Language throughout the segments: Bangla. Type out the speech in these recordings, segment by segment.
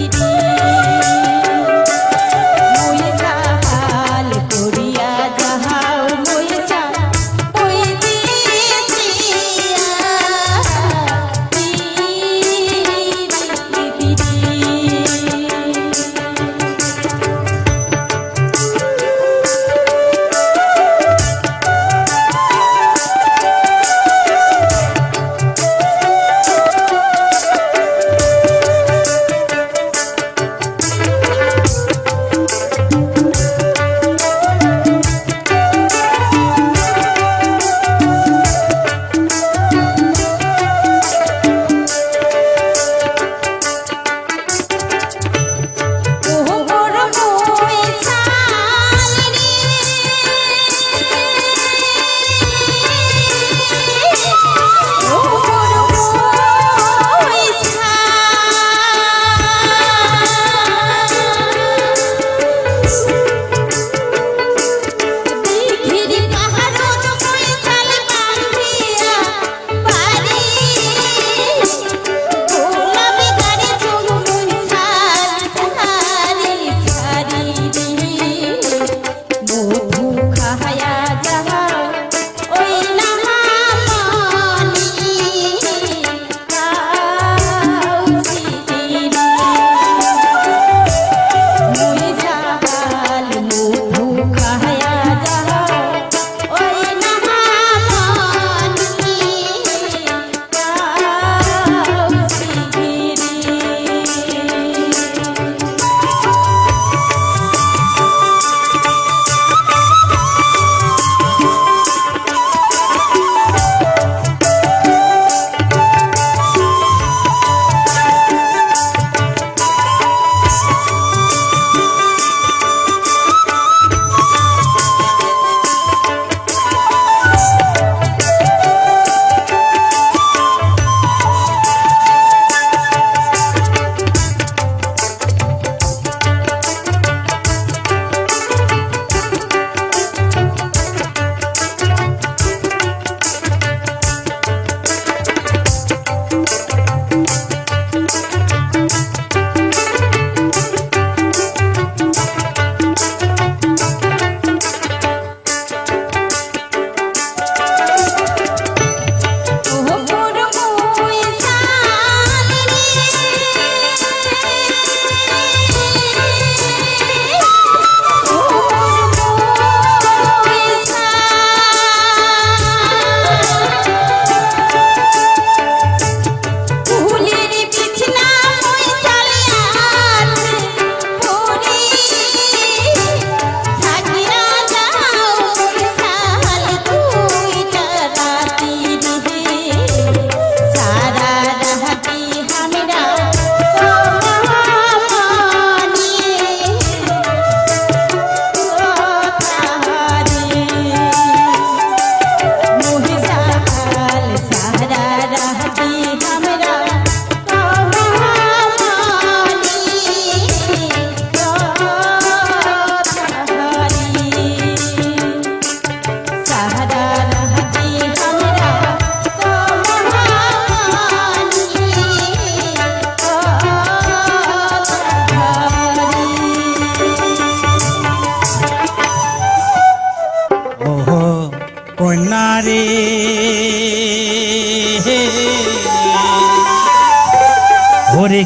পরিচিত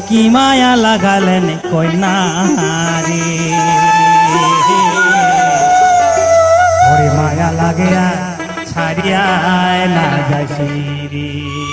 কি মায়া লাগালেন রে। ওরে মায়া লাগিয়া ছাড়িয়া না যাসি রে।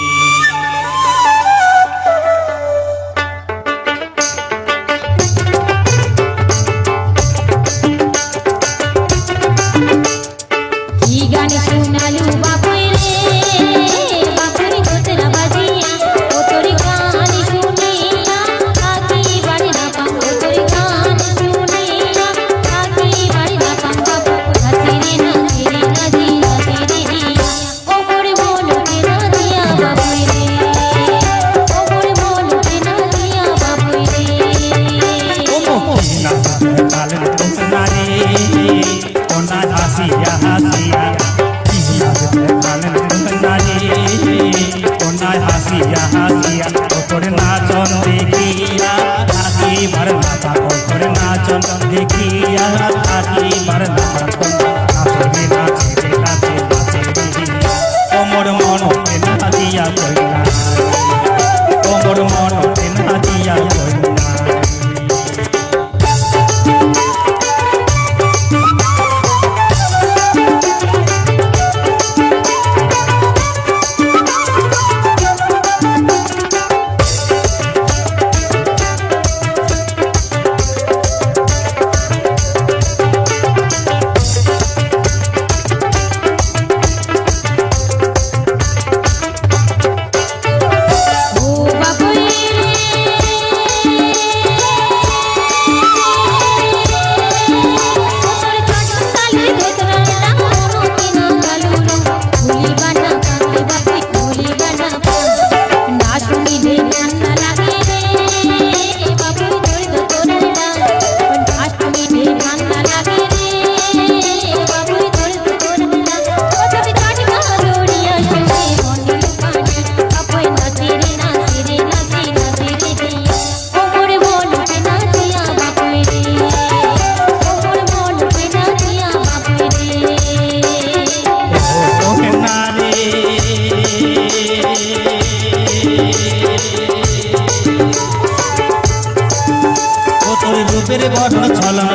বাপের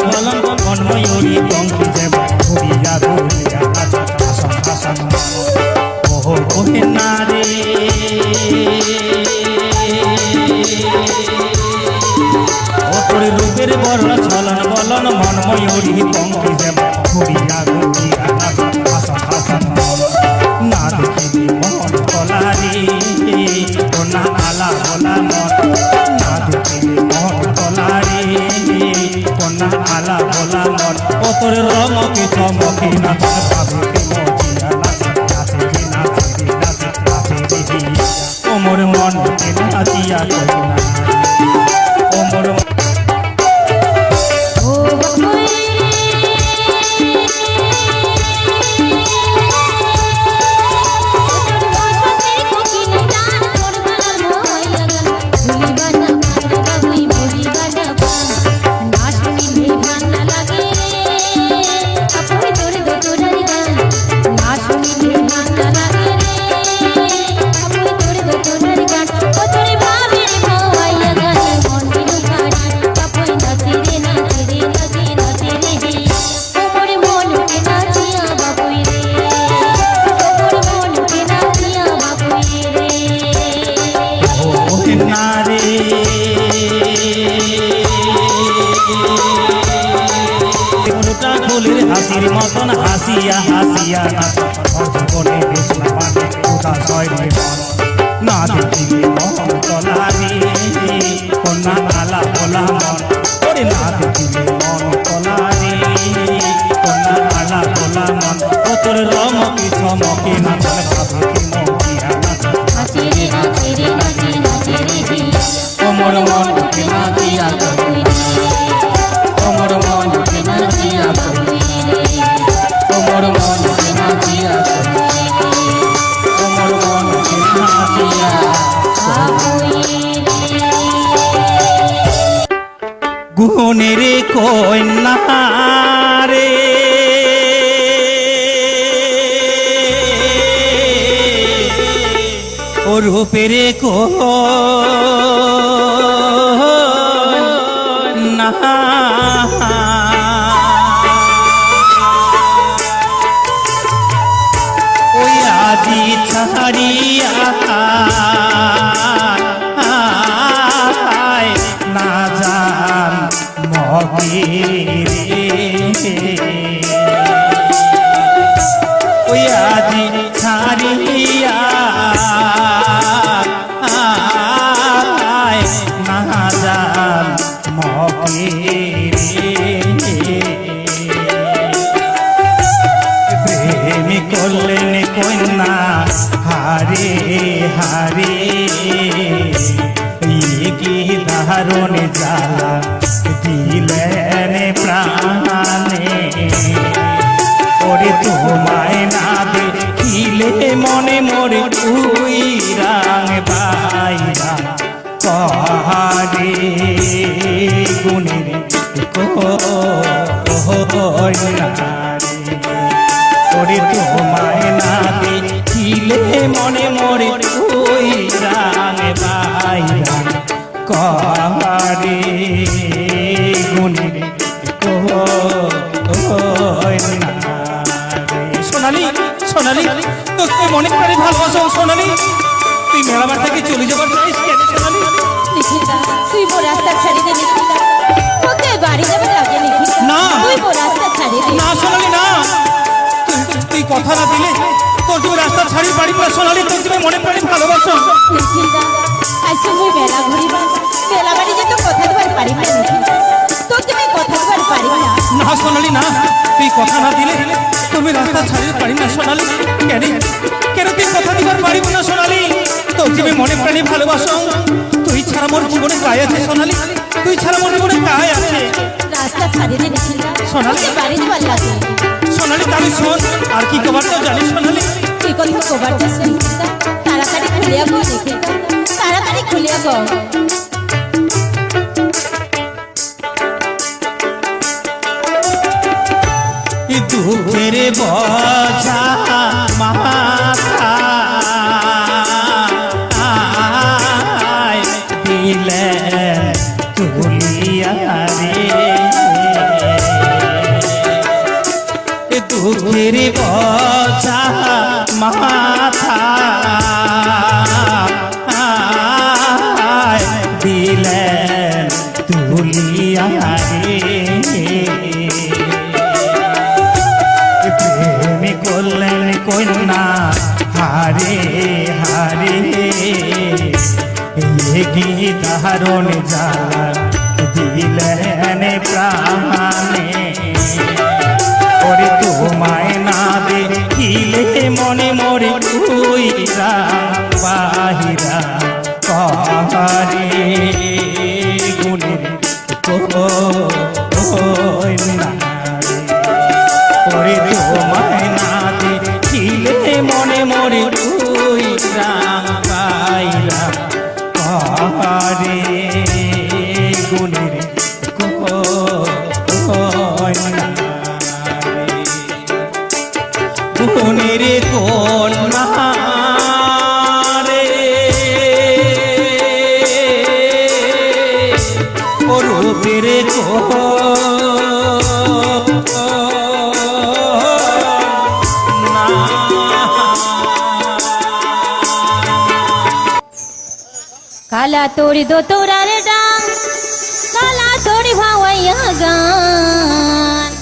বড় চমকে চমকে নাচা ভাবতে মজিয়া নাচে নাচে নাচে নাচে নাচে ওমর মন Brasil. মনে মরে ওই রাং বাইরা কহারে কইনারে সোনালি সোনালি তোকে মনে করে ভালোবাসো সোনালি। তুই মেলাবার থেকে চলে যাবার চাইস কেন সোনালি? তুই মোর রাস্তা ছাড়ি দে নিখিলদা তোকে বাড়ি যাবে লাগে নিখিলদা না। তুই মোর রাস্তা না সোনালি না। তুই- তুই কথা না দিলে তুমি রাস্তা ছাড়ি বাড়ি না সোনালি তোর তুমি মনে প্রাণে ভালোবাসো নিখিলদা আজ মুই মেলা ঘুরিবা মেলা বাড়ি যে তো কথা দেবার পারি না কথা দেবার সোনালি না তুই কথা না দিলে তুমি রাস্তা ছাড়িয়ে পারি না সোনালি কেন কেন তুই কথা দিবার পারিব না সোনালি তোর তুমি মনে প্রাণে ভালোবাসো তুই ছাড়া মোর জীবনে কায় আছে সোনালি তুই ছাড়া মোর জীবনে কায় আছে রাস্তা ছাড়ি নিখিলদা সোনালি। বাড়ি যাবার লাগে সোনালি তাহলে শোন। আর কি কবার তো জানিস সোনালি কথা তাড়াতাড়ি খুলিয়া তাড়াতাড়ি খুলিয়া দুঃখের বোঝা মাথা এ দুঃখের বোঝা মাথা দিলে তুলিয়া রে। প্রেমী করলেন কন্যা, হারে হারে। এগিয়ে ধারণ যার দিলেন প্রাণে। দেখিলে মনে মরে কইরা বাহিরা পাহাড়ে গুণের কইনা ওরে কালা তোর দোতরার ডান কালা তোর ভাওয়াইয়া গান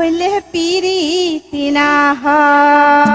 হইলে পিরিতি না হয়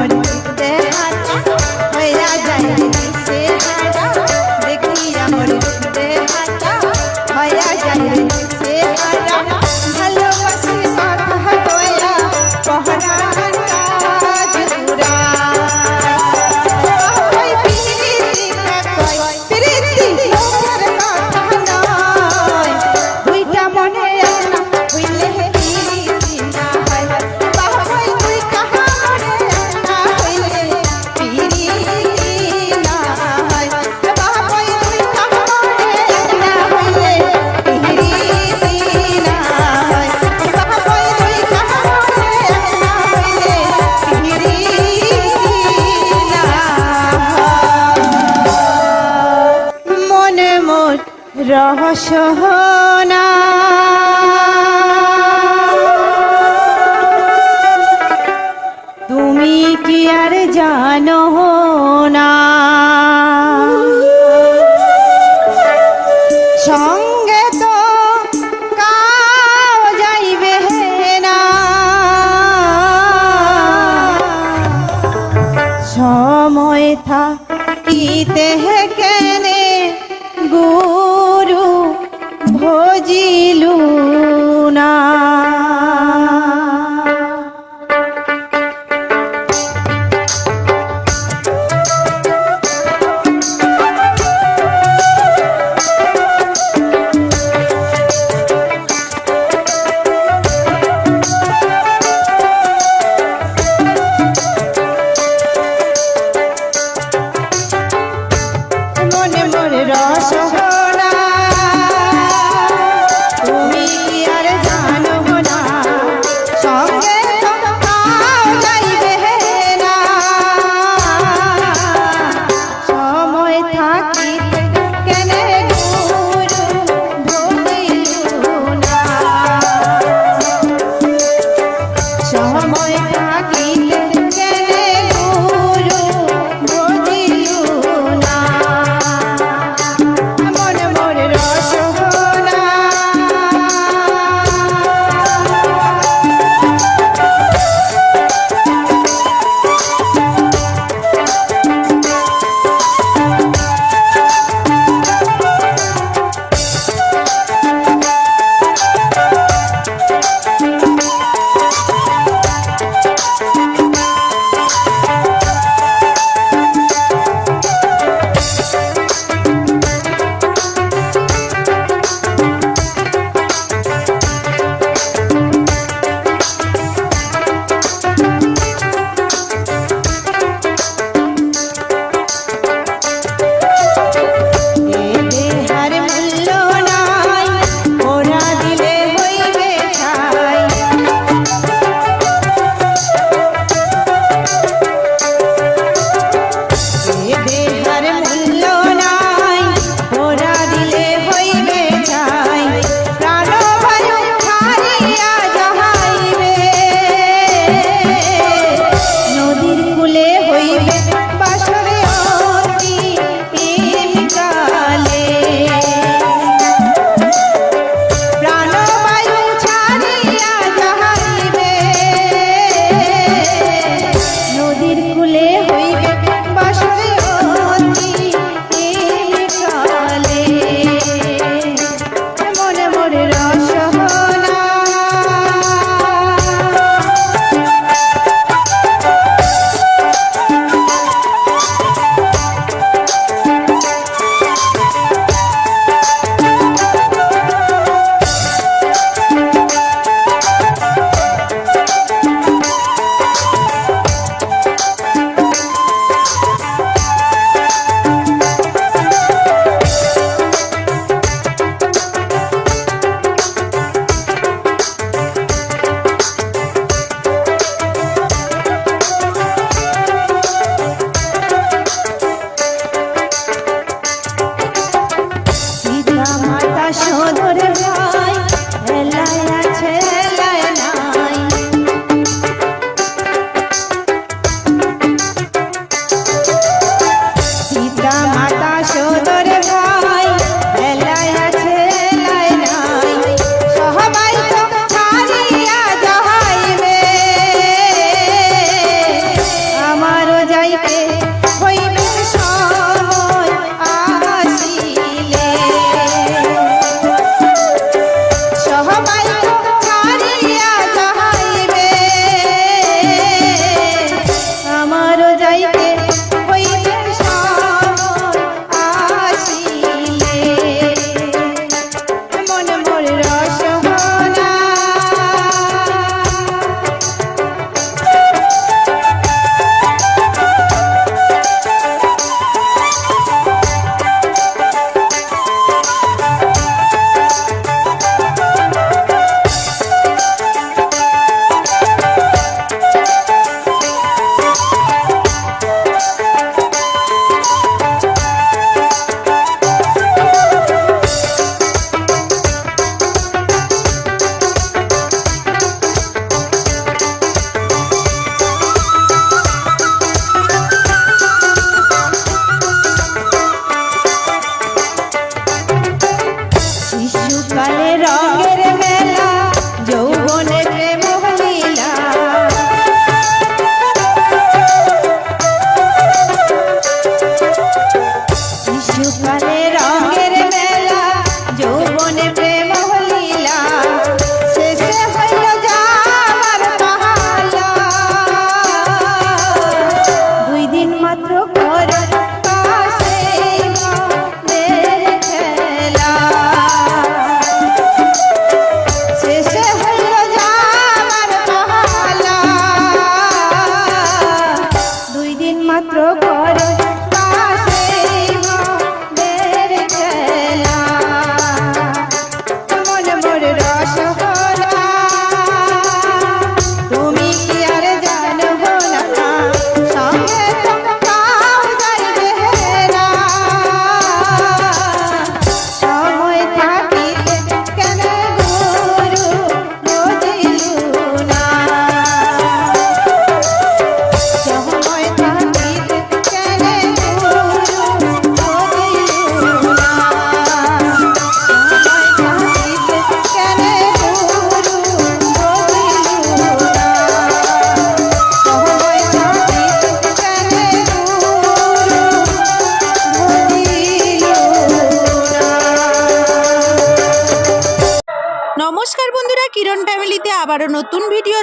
দেখি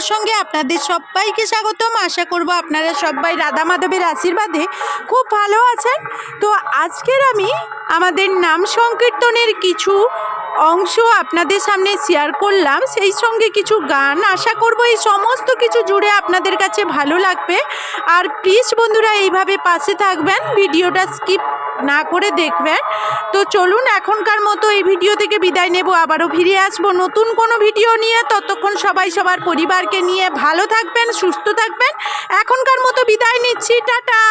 সঙ্গে আপনাদের সবাইকে স্বাগতম। আশা করব আপনারা সবাই রাধা মাধবের আশীর্বাদে খুব ভালো আছেন। তো আজকের আমি আমাদের নাম সংকীর্তনের কিছু অংশ আপনাদের সামনে শেয়ার করলাম। সেই সঙ্গে কিছু গান। আশা করব এই সমস্ত কিছু জুড়ে আপনাদের কাছে ভালো লাগবে। আর প্লিজ বন্ধুরা এইভাবে পাশে থাকবেন। ভিডিওটা স্কিপ না করে দেখবেন। তো চলুন, এখনকার মতো এই ভিডিও থেকে বিদায় নেব। আবারও ফিরে আসব নতুন কোনো ভিডিও নিয়ে। ততক্ষণ সবাই সবার পরিবারকে নিয়ে ভালো থাকবেন সুস্থ থাকবেন। এখনকার মতো বিদায় নিচ্ছি টাটা।